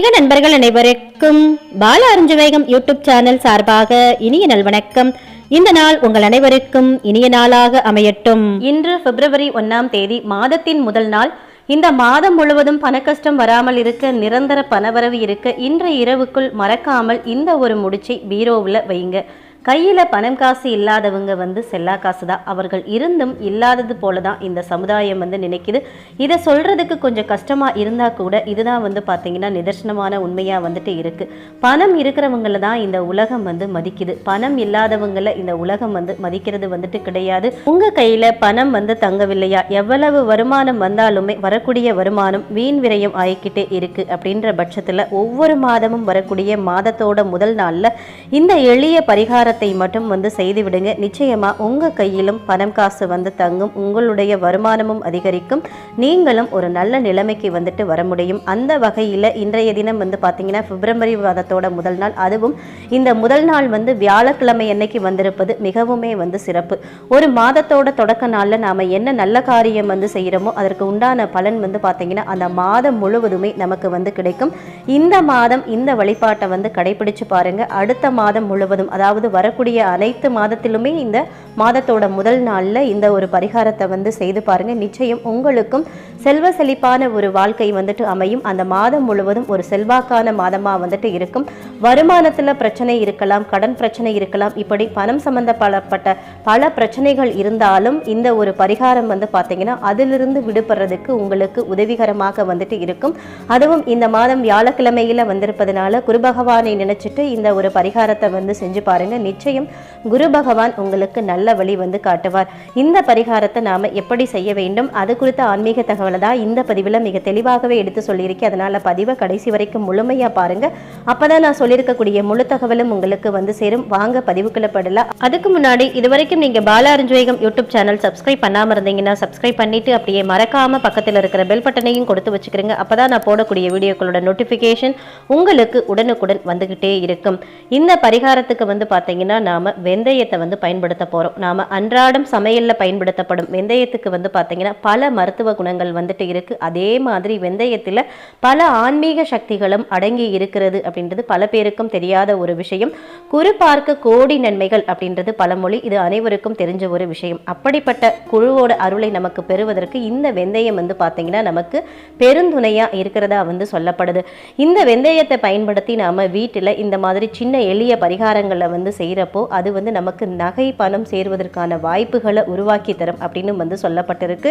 ஆன்மீக நண்பர்கள் அனைவருக்கும் பால அருஞ்சவேகம் யூடியூப் சேனல் சார்பாக இனிய நல்வணக்கம் இந்த நாள் உங்கள் அனைவருக்கும் இனிய நாளாக அமையட்டும். இன்று பிப்ரவரி ஒன்னாம் தேதி மாதத்தின் முதல் நாள். இந்த மாதம் முழுவதும் பணக்கஷ்டம் வராமல் இருக்க நிரந்தர பணவரவு இருக்க இன்று இரவுக்குள் மறக்காமல் இந்த ஒரு முடிச்சை பீரோவில் வைங்க. கையில் பணம் காசு இல்லாதவங்க வந்து செல்லா காசு தான் அவர்கள் இருந்தும் இல்லாதது போல தான் இந்த சமுதாயம் வந்து நினைக்குது. இதை சொல்கிறதுக்கு கொஞ்சம் கஷ்டமாக இருந்தால் கூட இதுதான் வந்து பார்த்திங்கன்னா நிதர்சனமான உண்மையாக வந்துட்டு இருக்குது பணம் இருக்கிறவங்கள தான் இந்த உலகம் வந்து மதிக்குது. பணம் இல்லாதவங்கள இந்த உலகம் வந்து மதிக்கிறது வந்துட்டு கிடையாது. உங்கள் கையில் பணம் வந்து தங்கவில்லையா? எவ்வளவு வருமானம் வந்தாலுமே வரக்கூடிய வருமானம் வீண் விரயம் ஆகிக்கிட்டே இருக்குது அப்படின்ற பட்சத்தில் ஒவ்வொரு மாதமும் வரக்கூடிய மாதத்தோட முதல் நாளில் இந்த எளிய பரிகார பரிகாரத்தை மட்டும் வந்து செய்து விடுங்க. நிச்சயமா உங்க கையிலும் பணம் காசு வந்து தங்கும். உங்களுடைய வருமானமும் அதிகரிக்கும். நீங்களும் ஒரு நல்ல நிலைமைக்கு வந்துட்டு வர முடியும். அந்த வகையில் இன்றைய தினம் வந்து பார்த்தீங்கன்னா பிப்ரவரி மாதத்தோட முதல் நாள். அதுவும் இந்த முதல் நாள் வந்து வியாழக்கிழமை என்னைக்கு வந்திருப்பது மிகவுமே வந்து சிறப்பு. ஒரு மாதத்தோட தொடக்க நாளில் நாம் என்ன நல்ல காரியம் வந்து செய்கிறோமோ அதற்கு உண்டான பலன் வந்து பார்த்தீங்கன்னா அந்த மாதம் முழுவதுமே நமக்கு வந்து கிடைக்கும். இந்த மாதம் இந்த வழிபாட்டை வந்து கடைபிடிச்சு பாருங்க. அடுத்த மாதம் முழுவதும் அதாவது வரக்கூடிய அனைத்து மாதத்திலுமே இந்த மாதத்தோட முதல் நாளில் இந்த ஒரு பரிகாரத்தை வந்து செய்து பாருங்கள் நிச்சயம் உங்களுக்கும் செல்வ செழிப்பான ஒரு வாழ்க்கை வந்துட்டு அமையும். அந்த மாதம் முழுவதும் ஒரு செல்வாக்கான மாதமாக வந்துட்டு இருக்கும். வருமானத்தில் பிரச்சனை இருக்கலாம் கடன் பிரச்சனை இருக்கலாம். இப்படி பணம் சம்பந்தப்பட்ட பல பிரச்சனைகள் இருந்தாலும் இந்த ஒரு பரிகாரம் வந்து பார்த்தீங்கன்னா அதிலிருந்து விடுபடுறதுக்கு உங்களுக்கு உதவிகரமாக வந்துட்டு இருக்கும். அதுவும் இந்த மாதம் வியாழக்கிழமையில வந்திருப்பதனால குருபகவானை நினைச்சிட்டு இந்த ஒரு பரிகாரத்தை வந்து செஞ்சு பாருங்க. நிச்சயம் குரு பகவான் உங்களுக்கு நல்ல வழி வந்து காட்டுவார். இந்த பரிகாரத்தை நாம் எப்படி செய்ய வேண்டும்? அது குறித்த ஆன்மீக தகவலை தான் இந்த பதிவில் மிக தெளிவாகவே எடுத்து சொல்லியிருக்கேன் அதனால பதிவை கடைசி வரைக்கும் முழுமையா பாருங்க. அப்பதான் நான் சொல்லியிருக்கக்கூடிய முழு தகவலும் உங்களுக்கு வந்து சேரும். வாங்க பதிவுக்குள்ள படலாம் அதுக்கு முன்னாடி இது வரைக்கும் நீங்க பாலா அருஞ்சுவேகம் யூடியூப் சேனல் சப்ஸ்கிரைப் பண்ணாம இருந்தீங்கன்னா சப்ஸ்கிரைப் பண்ணிட்டு அப்படியே மறக்காம பக்கத்தில் இருக்கிற பெல் பட்டனையும் கொடுத்து வச்சுக்கிறீங்க. அப்பதான் நான் போடக்கூடிய வீடியோக்களோட நோட்டிஃபிகேஷன் உங்களுக்கு உடனுக்குடன் வந்துகிட்டே இருக்கும். இந்த பரிகாரத்துக்கு வந்து பார்த்தீங்கன்னா நாம வெந்தயத்தை வந்து பயன்படுத்த போறோம். நாம அன்றாடம் சமையல்ல பயன்படுத்தப்படும் வெந்தயத்துக்கு வந்து பார்த்தீங்கன்னா பல மருத்துவ குணங்கள் வந்துட்டு இருக்கு. அதே மாதிரி வெந்தயத்தில் பல ஆன்மீக சக்திகளும் அடங்கி இருக்கிறது அப்படின்றது பல பேருக்கும் தெரியாத ஒரு விஷயம். குறிப்பார்க்க கோடி நன்மைகள் அப்படின்றது பழமொழி இது அனைவருக்கும் தெரிஞ்ச ஒரு விஷயம். அப்படிப்பட்ட குழுவோட அருளை நமக்கு பெறுவதற்கு இந்த வெந்தயம் வந்து பார்த்தீங்கன்னா நமக்கு பெருந்துணையா இருக்கிறதா வந்து சொல்லப்படுது. இந்த வெந்தயத்தை பயன்படுத்தி நாம வீட்டில் இந்த மாதிரி சின்ன எளிய பரிகாரங்களை வந்து செய்கிறப்போ அது வந்து நமக்கு நகை பணம் சேர்வதற்கான வாய்ப்புகளை உருவாக்கி தரும் அப்படின்னு வந்து சொல்லப்பட்டிருக்கு.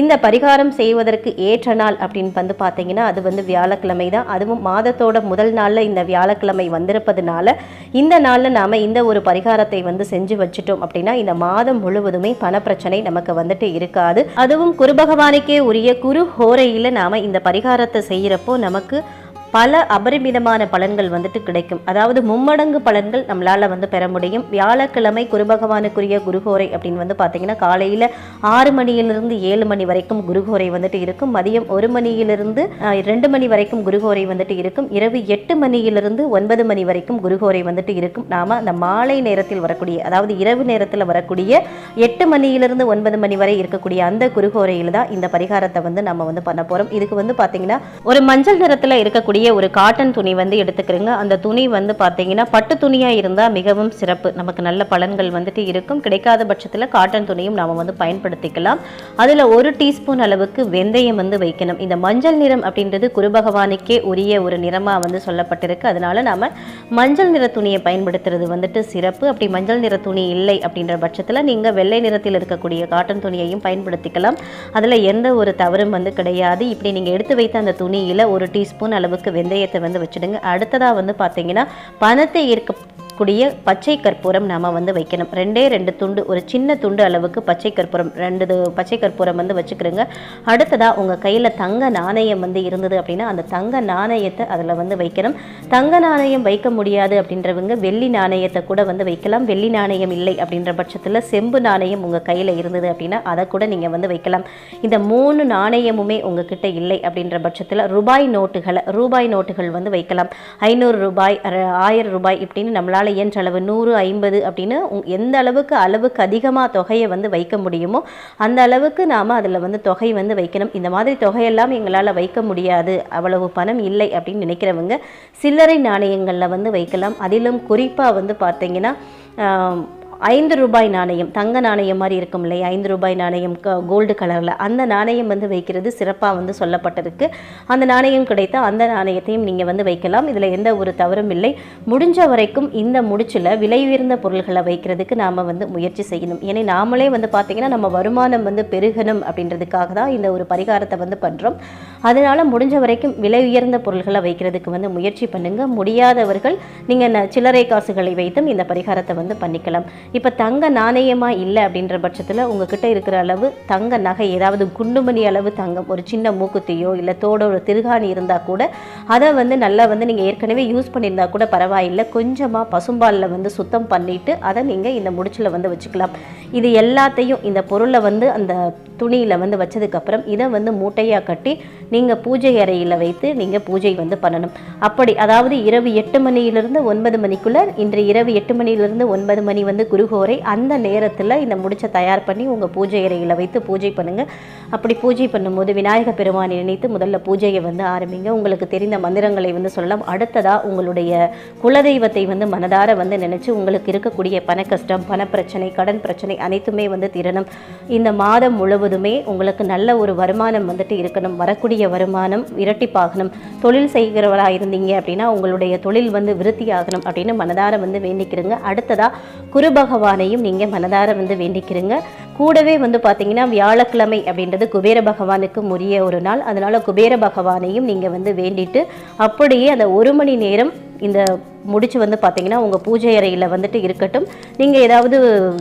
இந்த பரிகாரம் செய்வதற்கு ஏற்ற நாள் அப்படின்னு வந்து பார்த்தீங்கன்னா அது வந்து வியாழக்கிழமை தான். அதுவும் மாதத்தோட முதல் நாளில் இந்த வியாழக்கிழமை வந்திருப்பதுனால இந்த நாளில் நாம் இந்த ஒரு பரிகாரத்தை வந்து செஞ்சு வச்சுட்டோம் அப்படின்னா இந்த மாதம் முழுவதுமே பணப்பிரச்சனை நமக்கு வந்துட்டு இருக்காது. அதுவும் குரு பகவானுக்கே உரிய குரு ஹோரையில் நாம் இந்த பரிகாரத்தை செய்கிறப்போ நமக்கு பல அபரிமிதமான பலன்கள் வந்துட்டு கிடைக்கும். அதாவது மும்மடங்கு பலன்கள் நம்மளால வந்து பெற முடியும். வியாழக்கிழமை குருபகவானுக்குரிய குருகோரை அப்படின்னு வந்து பார்த்தீங்கன்னா காலையில் ஆறு மணியிலிருந்து ஏழு மணி வரைக்கும் குருகோரை வந்துட்டு இருக்கும். மதியம் ஒரு மணியிலிருந்து ரெண்டு மணி வரைக்கும் குருகோரை வந்துட்டு இருக்கும். இரவு எட்டு மணியிலிருந்து ஒன்பது மணி வரைக்கும் குருகோரை வந்துட்டு இருக்கும். நாம அந்த மாலை நேரத்தில் வரக்கூடிய அதாவது இரவு நேரத்தில் வரக்கூடிய எட்டு மணியிலிருந்து ஒன்பது மணி வரை இருக்கக்கூடிய அந்த குருகோரையில் தான் இந்த பரிகாரத்தை வந்து நம்ம வந்து பண்ண போறோம். இதுக்கு வந்து பார்த்தீங்கன்னா ஒரு மஞ்சள் நிறத்தில் இருக்கக்கூடிய ஒரு காட்டன் துணி வந்து எடுத்துக்கிறோங்க. அந்த துணி வந்து பார்த்தீங்கன்னா பட்டு துணியாக இருந்தால் மிகவும் சிறப்பு. நமக்கு நல்ல பலன்கள் வந்துட்டு இருக்கும். கிடைக்காத பட்சத்தில் காட்டன் துணியும் நாம் வந்து பயன்படுத்திக்கலாம். அதில் ஒரு டீஸ்பூன் அளவுக்கு வெந்தயம் வந்து வைக்கணும். இந்த மஞ்சள் நிறம் அப்படின்றது குரு பகவானுக்கே உரிய ஒரு நிறமாக வந்து சொல்லப்பட்டிருக்கு. அதனால் நாம் மஞ்சள் நிற துணியை பயன்படுத்துறது வந்துட்டு சிறப்பு. அப்படி மஞ்சள் நிற துணி இல்லை அப்படின்ற பட்சத்தில் நீங்கள் வெள்ளை நிறத்தில் இருக்கக்கூடிய காட்டன் துணியையும் பயன்படுத்திக்கலாம். அதில் எந்த ஒரு தவறும் வந்து கிடையாது. இப்படி நீங்கள் எடுத்து வைத்த அந்த துணியில் ஒரு டீஸ்பூன் அளவுக்கு வெந்தயத்தை வந்து வச்சுடுங்க. அடுத்ததாக வந்து பார்த்தீங்கன்னா பணத்தை ஈர்க்க கூடிய பச்சை கற்பூரம் நாம் வந்து வைக்கணும். ரெண்டே ரெண்டு துண்டு ஒரு சின்ன துண்டு அளவுக்கு பச்சை கற்பூரம் ரெண்டு பச்சை கற்பூரம் வந்து வச்சுக்கிறோங்க. அடுத்ததாக உங்கள் கையில் தங்க நாணயம் வந்து இருந்தது அப்படின்னா அந்த தங்க நாணயத்தை அதில் வந்து வைக்கணும். தங்க நாணயம் வைக்க முடியாது அப்படின்றவங்க வெள்ளி நாணயத்தை கூட வந்து வைக்கலாம். வெள்ளி நாணயம் இல்லை அப்படின்ற பட்சத்தில் செம்பு நாணயம் உங்கள் கையில் இருந்தது அப்படின்னா அதை கூட நீங்கள் வந்து வைக்கலாம். இந்த மூணு நாணயமுமே உங்கள் கிட்ட இல்லை அப்படின்ற பட்சத்தில் ரூபாய் நோட்டுகளை ரூபாய் நோட்டுகள் வந்து வைக்கலாம். ஐநூறு ரூபாய் ஆயிரம் ரூபாய் இப்படின்னு நம்மளால் உங்களால் இயன்ற நூறு ஐம்பது அப்படின்னு உங்- எந்த அளவுக்கு அளவுக்கு அதிகமாக தொகையை வந்து வைக்க முடியுமோ அந்த அளவுக்கு நாம் அதில் வந்து தொகை வந்து வைக்கணும். இந்த மாதிரி தொகையெல்லாம் எங்களால் வைக்க முடியாது. அவ்வளவு பணம் இல்லை அப்படின்னு நினைக்கிறவங்க சில்லறை நாணயங்களில் வந்து வைக்கலாம். அதிலும் குறிப்பாக வந்து பார்த்தீங்கன்னா ஐந்து ரூபாய் நாணயம் தங்க நாணயம் மாதிரி இருக்கும் இல்லையா? ஐந்து ரூபாய் நாணயம் கோல்டு கலரில் அந்த நாணயம் வந்து வைக்கிறது சிறப்பாக வந்து சொல்லப்பட்டிருக்கு அந்த நாணயம் கிடைத்தால் அந்த நாணயத்தையும் நீங்கள் வந்து வைக்கலாம். இதில் எந்த ஒரு தவறும் இல்லை. முடிஞ்ச வரைக்கும் இந்த முடிச்சில் விலை உயர்ந்த பொருள்களை வைக்கிறதுக்கு நாம் வந்து முயற்சி செய்யணும். ஏன்னா நாமளே வந்து பார்த்திங்கன்னா நம்ம வருமானம் வந்து பெருகணும் அப்படின்றதுக்காக தான் இந்த ஒரு பரிகாரத்தை வந்து பண்ணுறோம் அதனால் முடிஞ்ச வரைக்கும் விலை உயர்ந்த பொருள்களை வைக்கிறதுக்கு வந்து முயற்சி பண்ணுங்கள் முடியாதவர்கள் நீங்கள் சில்லறை காசுகளை வைத்தும் இந்த பரிகாரத்தை வந்து பண்ணிக்கலாம். இப்போ தங்க நாணயமாக இல்லை அப்படின்ற பட்சத்தில் உங்ககிட்ட இருக்கிற அளவு தங்க நகை ஏதாவது குண்டுமணி அளவு தங்கம் ஒரு சின்ன மூக்குத்தியோ இல்லை தோட ஒரு திருகாணி இருந்தால் கூட அதை வந்து நல்லா வந்து நீங்கள் ஏற்கனவே யூஸ் பண்ணியிருந்தா கூட பரவாயில்லை. கொஞ்சமாக பசும்பாலில் வந்து சுத்தம் பண்ணிவிட்டு அதை நீங்கள் இந்த முடிச்சில் வந்து வச்சுக்கலாம். இது எல்லாத்தையும் இந்த பொருளை வந்து அந்த துணியில் வந்து வச்சதுக்கப்புறம் இதை வந்து மூட்டையாக கட்டி நீங்கள் பூஜை அறையில் வைத்து நீங்கள் பூஜை வந்து பண்ணணும். அப்படி அதாவது இரவு எட்டு மணியிலிருந்து ஒன்பது மணிக்குள்ளே இன்று இரவு எட்டு மணியிலிருந்து ஒன்பது மணி வந்து குருகோரை அந்த நேரத்தில் இந்த முடிச்சை தயார் பண்ணி உங்கள் பூஜை அறையில் வைத்து பூஜை பண்ணுங்கள் அப்படி பூஜை பண்ணும்போது விநாயக பெருமானை நினைத்து முதல்ல பூஜையை வந்து ஆரம்பிங்க. உங்களுக்கு தெரிந்த மந்திரங்களை வந்து சொல்லலாம். அடுத்ததாக உங்களுடைய குலதெய்வத்தை வந்து மனதார வந்து நினச்சி உங்களுக்கு இருக்கக்கூடிய பண கஷ்டம் பணப்பிரச்சனை கடன் பிரச்சனை அனைத்துமே வந்து திறனும் இந்த மாதம் முழுவதும் உங்களுக்கு நல்ல ஒரு வருமானம் வந்துட்டு இருக்கணும் வரக்கூடிய வருமானம் இரட்டிப்பாகணும் தொழில் செய்கிறவராக இருந்தீங்க அப்படின்னா உங்களுடைய தொழில் வந்து விருத்தியாகணும் அப்படின்னு மனதார வந்து வேண்டிக்கிறங்க. அடுத்ததாக குரு பகவானையும் நீங்கள் மனதார வந்து வேண்டிக்கிறங்க. கூடவே வந்து பார்த்தீங்கன்னா வியாழக்கிழமை அப்படின்றது குபேர பகவானுக்கு உரிய ஒரு நாள். அதனால் குபேர பகவானையும் நீங்கள் வந்து வேண்டிட்டு அப்படியே அந்த ஒரு மணி நேரம் இந்த முடிச்சு வந்து பார்த்தீங்கன்னா உங்கள் பூஜை அறையில் வந்துட்டு இருக்கட்டும். நீங்கள் ஏதாவது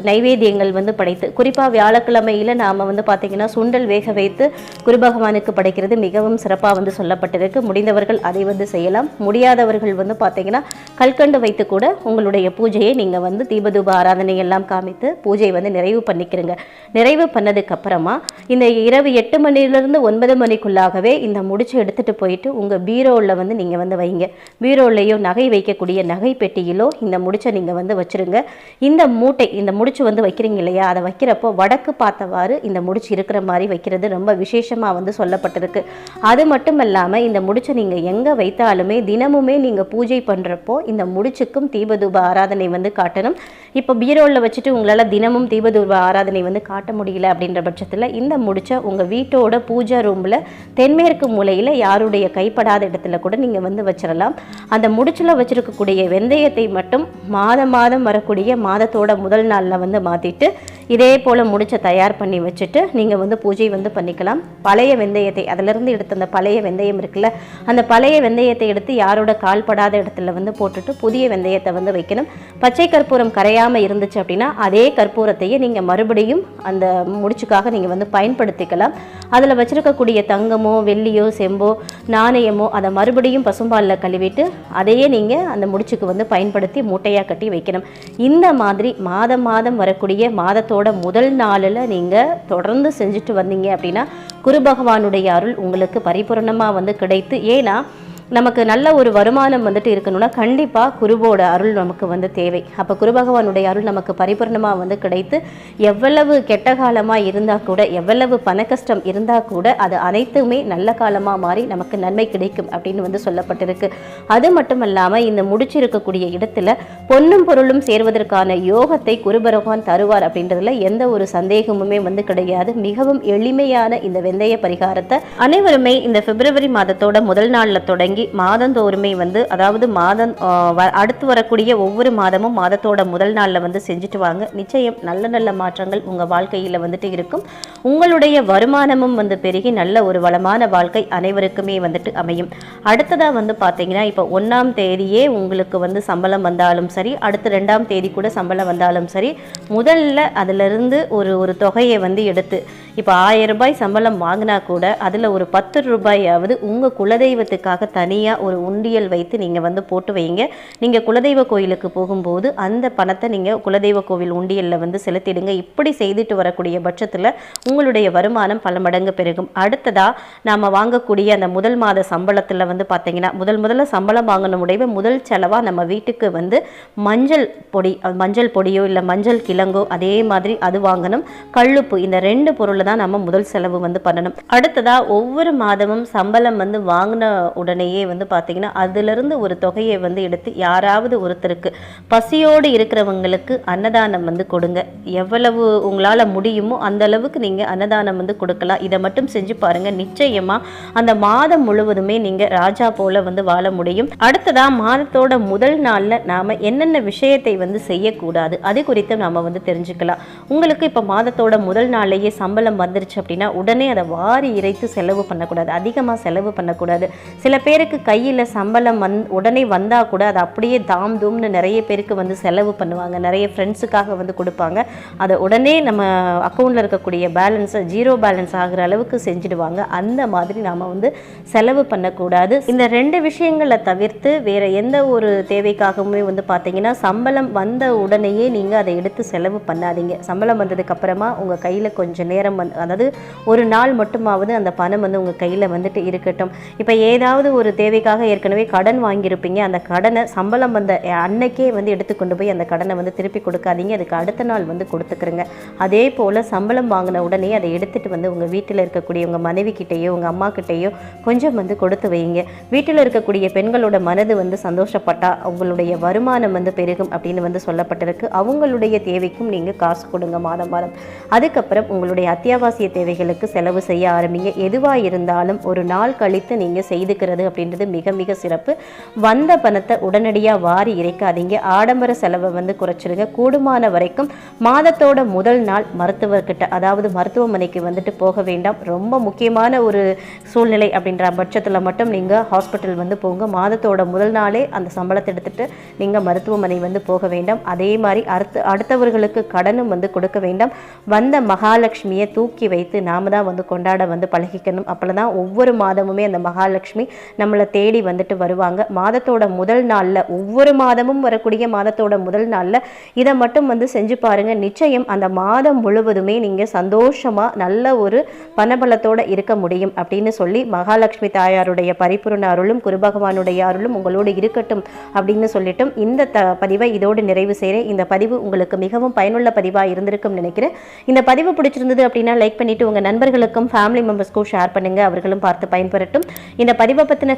நைவேத்தியங்கள் வந்து படைத்து குறிப்பாக வியாழக்கிழமையில் நாம் வந்து பார்த்தீங்கன்னா சுண்டல் வேக வைத்து குருபகவானுக்கு படைக்கிறது மிகவும் சிறப்பாக வந்து சொல்லப்பட்டிருக்கு. முடிந்தவர்கள் அதை வந்து செய்யலாம். முடியாதவர்கள் வந்து பார்த்தீங்கன்னா கல்கண்டு வைத்து கூட உங்களுடைய பூஜையை நீங்கள் வந்து தீபதூப ஆராதனை எல்லாம் காமித்து பூஜை வந்து நிறைவு பண்ணிக்கிறங்க. நிறைவு பண்ணதுக்கு அப்புறமா இந்த இரவு எட்டு மணிலேருந்து ஒன்பது மணிக்குள்ளாகவே இந்த முடிச்சு எடுத்துகிட்டு போயிட்டு உங்கள் பீரோவில் வந்து நீங்கள் வந்து வைங்க. பீரோலையும் நகை வைக்கக்கூடிய நகை பெட்டியிலோ இந்த முடிச்சை நீங்கள் வந்து வச்சிருங்க. இந்த மூட்டை இந்த முடிச்சு வந்து வைக்கிறீங்க இல்லையா? அதை வைக்கிறப்போ வடக்கு பார்த்தவாறு இந்த முடிச்சு இருக்கிற மாதிரி வைக்கிறது ரொம்ப விசேஷமாக வந்து சொல்லப்பட்டிருக்கு. அது மட்டும் இல்லாமல் இந்த முடிச்சை நீங்கள் எங்கே வைத்தாலுமே தினமுமே நீங்கள் பூஜை பண்ணுறப்போ இந்த முடிச்சுக்கும் தீபதூப ஆராதனை வந்து காட்டணும். இப்போ பீரோவில் வச்சுட்டு உங்களால் தினமும் தீபதூப ஆராதனை வந்து காட்ட முடியல அப்படின்ற பட்சத்தில் இந்த முடிச்சை உங்கள் வீட்டோட பூஜை ரூமில் தென்மேற்கு மூலையில் யாருடைய கைப்படாத இடத்துல கூட நீங்கள் வந்து வச்சிடலாம் அந்த ஃப்ரிட்ஜில் வச்சிருக்கக்கூடிய வெந்தயத்தை மட்டும் மாதம் மாதம் வரக்கூடிய மாதத்தோட முதல் நாளில் வந்து மாற்றிட்டு இதே போல் முடிச்ச தயார் பண்ணி வச்சுட்டு நீங்கள் வந்து பூஜை வந்து பண்ணிக்கலாம். பழைய வெந்தயத்தை அதிலிருந்து எடுத்த அந்த பழைய வெந்தயம் இருக்குல்ல அந்த பழைய வெந்தயத்தை எடுத்து யாரோட கால்படாத இடத்துல வந்து போட்டுட்டு புதிய வெந்தயத்தை வந்து வைக்கணும். பச்சை கற்பூரம் கரையாமல் இருந்துச்சு அப்படின்னா அதே கற்பூரத்தையே நீங்கள் மறுபடியும் அந்த முடிச்சுக்காக நீங்கள் வந்து பயன்படுத்திக்கலாம். அதில் வச்சுருக்கக்கூடிய தங்கமோ வெள்ளியோ செம்போ நாணயமோ அதை மறுபடியும் பசும்பாலில் கழுவிட்டு அதையே நீங்கள் அந்த முடிச்சுக்கு வந்து பயன்படுத்தி மூட்டையாக கட்டி வைக்கணும். இந்த மாதிரி மாதம் மாதம் வரக்கூடிய மாதத்தோட முதல் நாளில் நீங்கள் தொடர்ந்து செஞ்சுட்டு வந்தீங்க அப்படின்னா குரு பகவானுடைய அருள் உங்களுக்கு பரிபூரணமாக வந்து கிடைத்து ஏன்னா நமக்கு நல்ல ஒரு வருமானம் வந்துட்டு இருக்கணும்னா கண்டிப்பாக குருவோட அருள் நமக்கு வந்து தேவை. அப்போ குருபகவானுடைய அருள் நமக்கு பரிபூர்ணமாக வந்து கிடைத்து எவ்வளவு கெட்ட காலமாக இருந்தால் கூட எவ்வளவு பண கஷ்டம் இருந்தால் கூட அது அனைத்துமே நல்ல காலமாக மாறி நமக்கு நன்மை கிடைக்கும் அப்படின்னு வந்து சொல்லப்பட்டிருக்கு. அது மட்டும் இல்லாமல் இந்த முடிச்சிருக்கக்கூடிய இடத்துல பொன்னும் பொருளும் சேர்வதற்கான யோகத்தை குருபகவான் தருவார் அப்படின்றதுல எந்த ஒரு சந்தேகமுமே வந்து கிடையாது. மிகவும் எளிமையான இந்த வெந்தய பரிகாரத்தை அனைவருமே இந்த பிப்ரவரி மாதத்தோட முதல் நாளில் தொடங்கி மாதந்தோறுமே வந்து அதாவது மாதம் அடுத்து வரக்கூடிய ஒவ்வொரு மாதமும் மாதத்தோட முதல் நாளில் வந்து செஞ்சுட்டு வாங்க. நிச்சயம் நல்ல நல்ல மாற்றங்கள் உங்கள் வாழ்க்கையில் வந்துட்டு இருக்கும். உங்களுடைய வருமானமும் வந்து பெருகி நல்ல ஒரு வளமான வாழ்க்கை அனைவருக்குமே வந்துட்டு அமையும். அடுத்ததாக வந்து பார்த்தீங்கன்னா இப்போ ஒன்றாம் தேதியே உங்களுக்கு வந்து சம்பளம் வந்தாலும் சரி அடுத்து ரெண்டாம் தேதி கூட சம்பளம் வந்தாலும் சரி முதல்ல அதிலிருந்து ஒரு ஒரு தொகையை வந்து எடுத்து இப்போ ஆயிரம் ரூபாய் சம்பளம் வாங்கினா கூட அதில் ஒரு பத்து ரூபாயாவது உங்கள் குலதெய்வத்துக்காக தனியாக ஒரு உண்டியல் வைத்து நீங்கள் வந்து போட்டு வைங்க. நீங்கள் குலதெய்வ கோயிலுக்கு போகும்போது அந்த பணத்தை நீங்கள் குலதெய்வ கோவில் உண்டியலில் வந்து செலுத்திடுங்க. இப்படி செய்துட்டு வரக்கூடிய பட்சத்தில் உங்களுடைய வருமானம் பல மடங்கு பெருகும். அடுத்ததாக நாம் வாங்கக்கூடிய அந்த முதல் மாத சம்பளத்தில் வந்து பார்த்தீங்கன்னா முதல் முதல்ல சம்பளம் வாங்கின உடைய முதல் செலவாக நம்ம வீட்டுக்கு வந்து மஞ்சள் பொடி மஞ்சள் பொடியோ இல்லை மஞ்சள் கிழங்கோ அதே மாதிரி அது வாங்கணும். கல்லுப்பு இந்த ரெண்டு பொருளை தான் நம்ம முதல் செலவு வந்து பண்ணணும். அடுத்ததாக ஒவ்வொரு மாதமும் சம்பளம் வந்து வாங்கின உடனேயே தொகையை வந்து பார்த்தீங்கன்னா அதிலிருந்து ஒரு தொகையை வந்து எடுத்து யாராவது ஒருத்தருக்கு பசியோடு இருக்கிறவங்களுக்கு அன்னதானம் வந்து கொடுங்க. எவ்வளவு உங்களால் முடியுமோ அந்த அளவுக்கு நீங்கள் அன்னதானம் வந்து கொடுக்கலாம். இதை மட்டும் செஞ்சு பாருங்க. நிச்சயமாக அந்த மாதம் முழுவதுமே நீங்கள் ராஜா போல வந்து வாழ முடியும். அடுத்ததாக மாதத்தோட முதல் நாளில் நாம் என்னென்ன விஷயத்தை வந்து செய்யக்கூடாது அது குறித்து நாம் வந்து தெரிஞ்சுக்கலாம். உங்களுக்கு இப்போ மாதத்தோட முதல் நாள்லேயே சம்பளம் வந்துருச்சு அப்படின்னா உடனே அதை வாரி இறைத்து செலவு பண்ணக்கூடாது. அதிகமாக செலவு பண்ணக்கூடாது. சில பேருக்கு கையில் சம்பளம் வந் உடனே வந்தால் கூட அதை அப்படியே தாம் தூம்னு நிறைய பேருக்கு வந்து செலவு பண்ணுவாங்க. நிறைய ஃப்ரெண்ட்ஸுக்காக வந்து கொடுப்பாங்க. அதை உடனே நம்ம அக்கௌண்ட்டில் இருக்கக்கூடிய பேலன்ஸை ஜீரோ பேலன்ஸ் ஆகிற அளவுக்கு செஞ்சுடுவாங்க. அந்த மாதிரி நாம் வந்து செலவு பண்ணக்கூடாது. இந்த ரெண்டு விஷயங்களை தவிர்த்து வேறு எந்த ஒரு தேவைக்காகவுமே வந்து பார்த்தீங்கன்னா சம்பளம் வந்த உடனேயே நீங்கள் அதை எடுத்து செலவு பண்ணாதீங்க. சம்பளம் வந்ததுக்கு அப்புறமா உங்கள் கையில் கொஞ்சம் நேரம் வந்து அதாவது ஒரு நாள் மட்டுமாவது அந்த பணம் வந்து உங்கள் கையில் வந்துட்டு இருக்கட்டும். இப்போ ஏதாவது ஒரு ஒரு தேவைக்காக ஏற்கனவே கடன் வாங்கியிருப்பீங்க. அந்த கடனை சம்பளம் வந்த அன்னைக்கே வந்து எடுத்து கொண்டு போய் அந்த கடனை வந்து திருப்பி கொடுக்காதீங்க. அதுக்கு அடுத்த நாள் வந்து கொடுத்துக்கிறங்க அதே போல் சம்பளம் வாங்கின உடனே அதை எடுத்துகிட்டு வந்து உங்கள் வீட்டில் இருக்கக்கூடிய உங்கள் மனைவி கிட்டேயோ உங்கள் அம்மா கிட்டேயோ கொஞ்சம் வந்து கொடுத்து வைங்க வீட்டில் இருக்கக்கூடிய பெண்களோட மனது வந்து சந்தோஷப்பட்டால் அவங்களுடைய வருமானம் வந்து பெருகும் அப்படின்னு வந்து சொல்லப்பட்டிருக்கு. அவங்களுடைய தேவைக்கும் நீங்கள் காசு கொடுங்க மாதம் மாதம். அதுக்கப்புறம் உங்களுடைய அத்தியாவசிய தேவைகளுக்கு செலவு செய்ய ஆரம்பிங்க. எதுவாக இருந்தாலும் ஒரு நாள் கழித்து நீங்கள் செய்துக்கிறது அப்படின்றது மிக மிக சிறப்பு. வந்த பணத்தை உடனடியாக வாரி இறைக்காதீங்க. ஆடம்பர செலவை வந்து குறைச்சிடுங்க கூடுமான வரைக்கும் மாதத்தோட முதல் நாள் மருத்துவர்கிட்ட அதாவது மருத்துவமனைக்கு வந்துட்டு போக வேண்டாம். ரொம்ப முக்கியமான ஒரு சூழ்நிலை அப்படின்ற பட்சத்தில் மட்டும் நீங்கள் ஹாஸ்பிட்டல் வந்து போங்க. மாதத்தோட முதல் நாளே அந்த சம்பளத்தை எடுத்துட்டு நீங்கள் மருத்துவமனை வந்து போக வேண்டாம். அதே மாதிரி அடுத்த அடுத்தவர்களுக்கு கடனும் வந்து கொடுக்க வேண்டாம். வந்த மகாலட்சுமியை தூக்கி வைத்து நாம தான் வந்து கொண்டாட வந்து பழகிக்கணும். அப்போ தான் ஒவ்வொரு மாதமுமே அந்த மகாலட்சுமி நம்மளை தேடி வந்துட்டு வருவாங்க. மாதத்தோட முதல் நாளில் ஒவ்வொரு மாதமும் வரக்கூடிய மாதத்தோட முதல் நாளில் இதை மட்டும் வந்து செஞ்சு பாருங்க. நிச்சயம் அந்த மாதம் முழுவதுமே நீங்கள் சந்தோஷமாக நல்ல ஒரு பணபலத்தோடு இருக்க முடியும் அப்படின்னு சொல்லி மகாலட்சுமி தாயாருடைய பரிபூர்ண அருளும் குருபகவானுடைய அருளும் உங்களோடு இருக்கட்டும் அப்படின்னு சொல்லிட்டும் இந்த த பதிவை இதோடு நிறைவு செய்கிறேன் இந்த பதிவு உங்களுக்கு மிகவும் பயனுள்ள பதிவாக இருந்திருக்கும் நினைக்கிறேன். இந்த பதிவு பிடிச்சிருந்தது அப்படின்னா லைக் பண்ணிவிட்டு உங்கள் நண்பர்களுக்கும் ஃபேமிலி மெம்பர்ஸ்க்கும் ஷேர் பண்ணுங்க. அவர்களும் பார்த்து பயன்பெறட்டும். இந்த பதிவை பற்றின